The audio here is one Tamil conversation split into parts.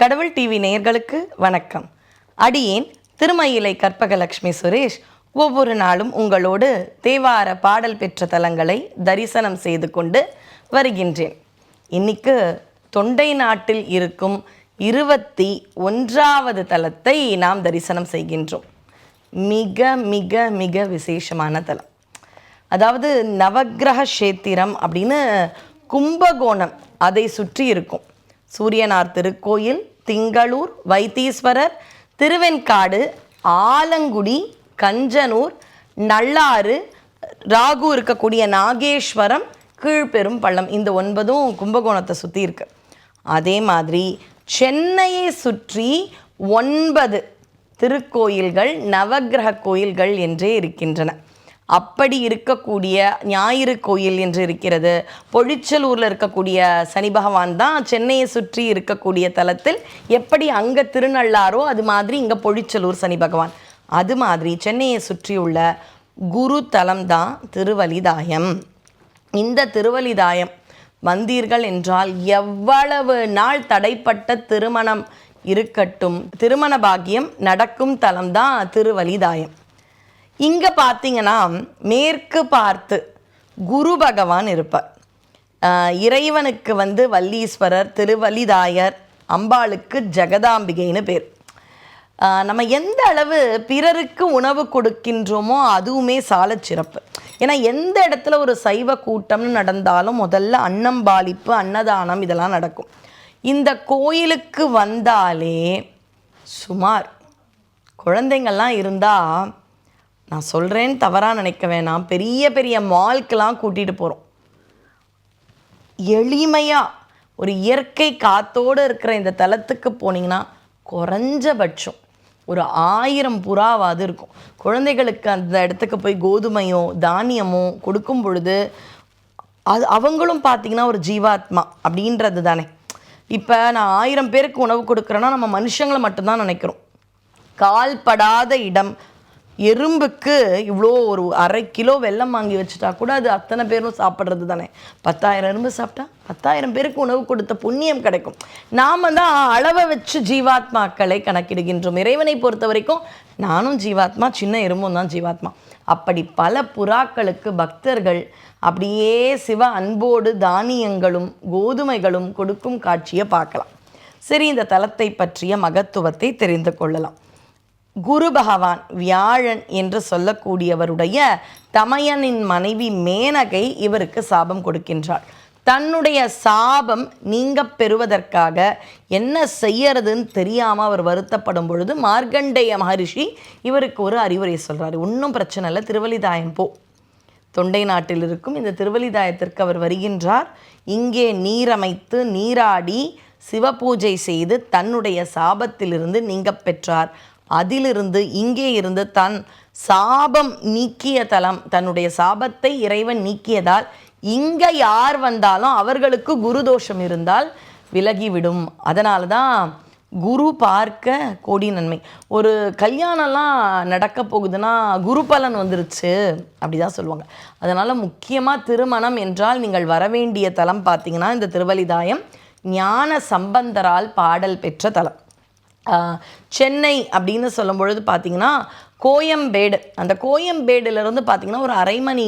கடவுள் டிவி நேயர்களுக்கு வணக்கம். அடியேன் திருமயிலை கற்பகலட்சுமி சுரேஷ் ஒவ்வொரு நாளும் உங்களோடு தேவார பாடல் பெற்ற தலங்களை தரிசனம் செய்து கொண்டு வருகின்றேன். இன்னைக்கு தொண்டை நாட்டில் இருக்கும் இருபத்தி ஒன்றாவது தலத்தை நாம் தரிசனம் செய்கின்றோம். மிக மிக மிக விசேஷமான தலம். அதாவது நவக்கிரக கஷேத்திரம் அப்படின்னு கும்பகோணம் அதை சுற்றி இருக்கும். சூரியனார் திருக்கோயில் திங்களூர் வைத்தீஸ்வரர் திருவெண்காடு ஆலங்குடி கஞ்சனூர் நள்ளாறு ராகு இருக்கக்கூடிய நாகேஸ்வரம் கீழ்பெரும் பள்ளம். இந்த ஒன்பதும் கும்பகோணத்தை சுற்றி இருக்கு. அதே மாதிரி சென்னையை சுற்றி ஒன்பது திருக்கோயில்கள் நவகிரக கோயில்கள் என்றே இருக்கின்றன. அப்படி இருக்கக்கூடிய ஞாயிறு கோயில் என்று இருக்கிறது. பொழிச்சலூரில் இருக்கக்கூடிய சனி பகவான் தான் சென்னையை சுற்றி இருக்கக்கூடிய தலத்தில் எப்படி அங்கே திருநள்ளாரோ அது மாதிரி இங்கே பொழிச்சலூர் சனி பகவான். அது மாதிரி சென்னையை சுற்றியுள்ள குரு தலம் தான் திருவலிதாயம். இந்த திருவலிதாயம் வந்தீர்கள் என்றால் எவ்வளவு நாள் தடைப்பட்ட திருமணம் இருக்கட்டும் திருமண பாக்கியம் நடக்கும் தலம் தான் திருவலிதாயம். இங்கே பார்த்தீங்கன்னா மேற்கு பார்த்து குரு பகவான் இருப்பார். இறைவனுக்கு வந்து வல்லீஸ்வரர் திருவலிதாயர் அம்பாளுக்கு ஜெகதாம்பிகைன்னு பேர். நம்ம எந்த அளவு பிறருக்கு உணவு கொடுக்கின்றோமோ அதுவுமே சால சிறப்பு. ஏன்னா எந்த இடத்துல ஒரு சைவ கூட்டம்னு நடந்தாலும் முதல்ல அன்னம்பாலிப்பு அன்னதானம் இதெல்லாம் நடக்கும். இந்த கோயிலுக்கு வந்தாலே சுமார் குழந்தைங்கள்லாம் இருந்தால் நான் சொல்கிறேன்னு தவறாக நினைக்க வேணாம் பெரிய பெரிய மால்க்கெலாம் கூட்டிகிட்டு போகிறோம் எளிமையாக ஒரு இயற்கை காத்தோடு இருக்கிற இந்த தளத்துக்கு போனீங்கன்னா குறைஞ்சபட்சம் ஒரு ஆயிரம் புறாவாது இருக்கும். குழந்தைகளுக்கு அந்த இடத்துக்கு போய் கோதுமையோ தானியமோ கொடுக்கும் பொழுது அது அவங்களும் பார்த்தீங்கன்னா ஒரு ஜீவாத்மா அப்படின்றது தானே. இப்போ நான் ஆயிரம் பேருக்கு உணவு கொடுக்குறேன்னா நம்ம மனுஷங்களை மட்டும்தான் நினைக்கிறோம். கால்படாத இடம் எறும்புக்கு இவ்வளோ ஒரு அரை கிலோ வெல்லம் வாங்கி வச்சுட்டா கூட அது அத்தனை பேரும் சாப்பிட்றது தானே. பத்தாயிரம் எறும்பு சாப்பிட்டா பத்தாயிரம் பேருக்கு உணவு கொடுத்த புண்ணியம் கிடைக்கும். நாம் தான் அளவை வச்சு ஜீவாத்மாக்களை கணக்கிடுகின்றோம். இறைவனை பொறுத்த வரைக்கும் நானும் ஜீவாத்மா சின்ன எறும்பும் தான் ஜீவாத்மா. அப்படி பல புறாக்களுக்கு பக்தர்கள் அப்படியே சிவ அன்போடு தானியங்களும் கோதுமைகளும் கொடுக்கும் காட்சியை பார்க்கலாம். சரி இந்த தலத்தை பற்றிய மகத்துவத்தை தெரிந்து கொள்ளலாம். குரு பகவான் வியாழன் என்று சொல்லக்கூடியவருடைய தமையனின் மனைவி மேனகை இவருக்கு சாபம் கொடுக்கின்றாள். தன்னுடைய சாபம் நீங்க பெறுவதற்காக என்ன செய்யறதுன்னு தெரியாமல் அவர் வருத்தப்படும் பொழுது மார்க்கண்டேய மகரிஷி இவருக்கு ஒரு அறிவுரை சொல்கிறாரு ஒன்றும் பிரச்சனை இல்லை திருவலிதாயம் போ. தொண்டை நாட்டில் இருக்கும் இந்த திருவலிதாயத்திற்கு அவர் வருகின்றார். இங்கே நீரமைத்து நீராடி சிவபூஜை செய்து தன்னுடைய சாபத்திலிருந்து நீங்க பெற்றார். அதிலிருந்து இங்கே இருந்து தன் சாபம் நீக்கிய தலம் தன்னுடைய சாபத்தை இறைவன் நீக்கியதால் இங்க யார் வந்தாலும் அவர்களுக்கு குரு தோஷம் இருந்தால் விலகிவிடும். அதனால தான் குரு பார்க்க கோடி நன்மை. ஒரு கல்யாணம்லாம் நடக்க போகுதுன்னா குரு பலன் வந்துருச்சு அப்படிதான் சொல்லுவாங்க. அதனால் முக்கியமாக திருமணம் என்றால் நீங்கள் வரவேண்டிய தலம் பார்த்தீங்கன்னா இந்த திருவலிதாயம் ஞான சம்பந்தரால் பாடல் பெற்ற தலம். சென்னை அப்படின்னு சொல்லும் பொழுது பார்த்தீங்கன்னா கோயம்பேடு. அந்த கோயம்பேடுலேருந்து பார்த்தீங்கன்னா ஒரு அரை மணி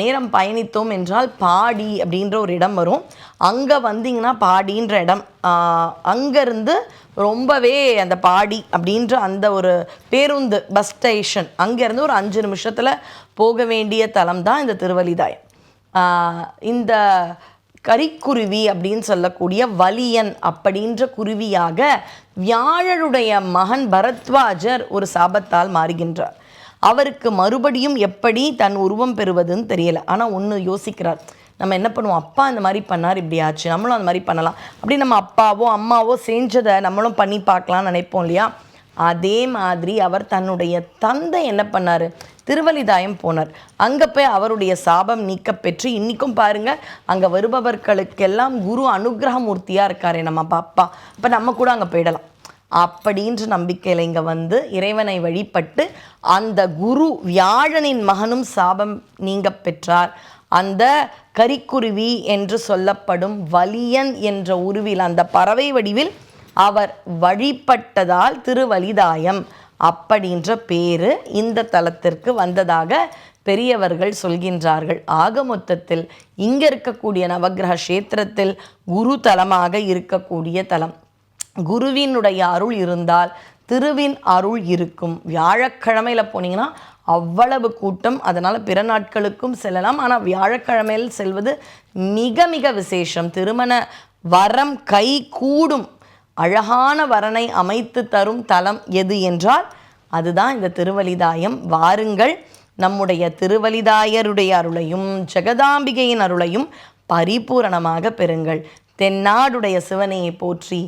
நேரம் பயணித்தோம் என்றால் பாடி அப்படின்ற ஒரு இடம் வரும். அங்கே வந்தீங்கன்னா பாடின்ற இடம். அங்கேருந்து ரொம்பவே அந்த பாடி அப்படின்ற அந்த ஒரு பேருந்து பஸ் ஸ்டேஷன் அங்கேருந்து ஒரு அஞ்சு நிமிஷத்தில் போக வேண்டிய தலம் தான் இந்த திருவலிதாயம் இந்த கரிக்குருவி அப்படின்னு சொல்லக்கூடிய வலியன் அப்படின்ற குருவியாக வியாழருடைய மகன் பரத்வாஜர் ஒரு சாபத்தால் மாறுகின்றார். அவருக்கு மறுபடியும் எப்படி தன் உருவம் பெறுவதுன்னு தெரியல. ஆனால் ஒன்று யோசிக்கிறார். நம்ம என்ன பண்ணுவோம்? அப்பா இந்த மாதிரி பண்ணார் இப்படி ஆச்சு. நம்மளும் அந்த மாதிரி பண்ணலாம். அப்படி நம்ம அப்பாவோ அம்மாவோ செஞ்சதை நம்மளும் பண்ணி பார்க்கலாம்னு நினைப்போம் இல்லையா? அதே மாதிரி அவர் தன்னுடைய தந்தை என்ன பண்ணார்? திருவலிதாயம் போனார். அங்கே போய் அவருடைய சாபம் நீக்க பெற்று இன்றைக்கும் பாருங்க அங்கே வருபவர்களுக்கெல்லாம் குரு அனுகிரகமூர்த்தியாக இருக்காரே நம்ம பாப்பா. அப்போ நம்ம கூட அங்கே போயிடலாம். அப்படின்ற நம்பிக்கையில் இங்கே வந்து இறைவனை வழிபட்டு அந்த குரு வியாழனின் மகனும் சாபம் நீங்க பெற்றார் அந்த கரிக்குருவி என்று சொல்லப்படும் வலியன் என்ற உருவில் அந்த பறவை வடிவில் அவர் வழிபட்டதால் திருவலிதாயம். அப்படின்ற பேர் இந்த தலத்திற்கு வந்ததாக பெரியவர்கள் சொல்கின்றார்கள். ஆக மொத்தத்தில் இங்க இருக்கக்கூடிய நவக்கிரக கஷேத்திரத்தில் குரு தலமாக இருக்கக்கூடிய தலம். குருவினுடைய அருள் இருந்தால் திருவின் அருள் இருக்கும். வியாழக்கிழமையில் போனீங்கன்னா அவ்வளவு கூட்டம். அதனால் பிற நாட்களுக்கும் செல்லலாம். ஆனால் வியாழக்கிழமையில் செல்வது மிக மிக விசேஷம். திருமண வரம் கை கூடும். அழகான வரனை அமைத்து தரும் தலம் எது என்றால் அதுதான் இந்த திருவலிதாயம். வாருங்கள் நம்முடைய திருவலிதாயருடைய அருளையும் ஜெகதாம்பிகையின் அருளையும் பரிபூரணமாக பெறுங்கள். தென்னாடுடைய சிவனையை போற்றி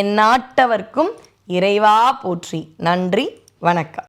என் நாட்டவர்க்கும் இறைவா போற்றி. நன்றி வணக்கம்.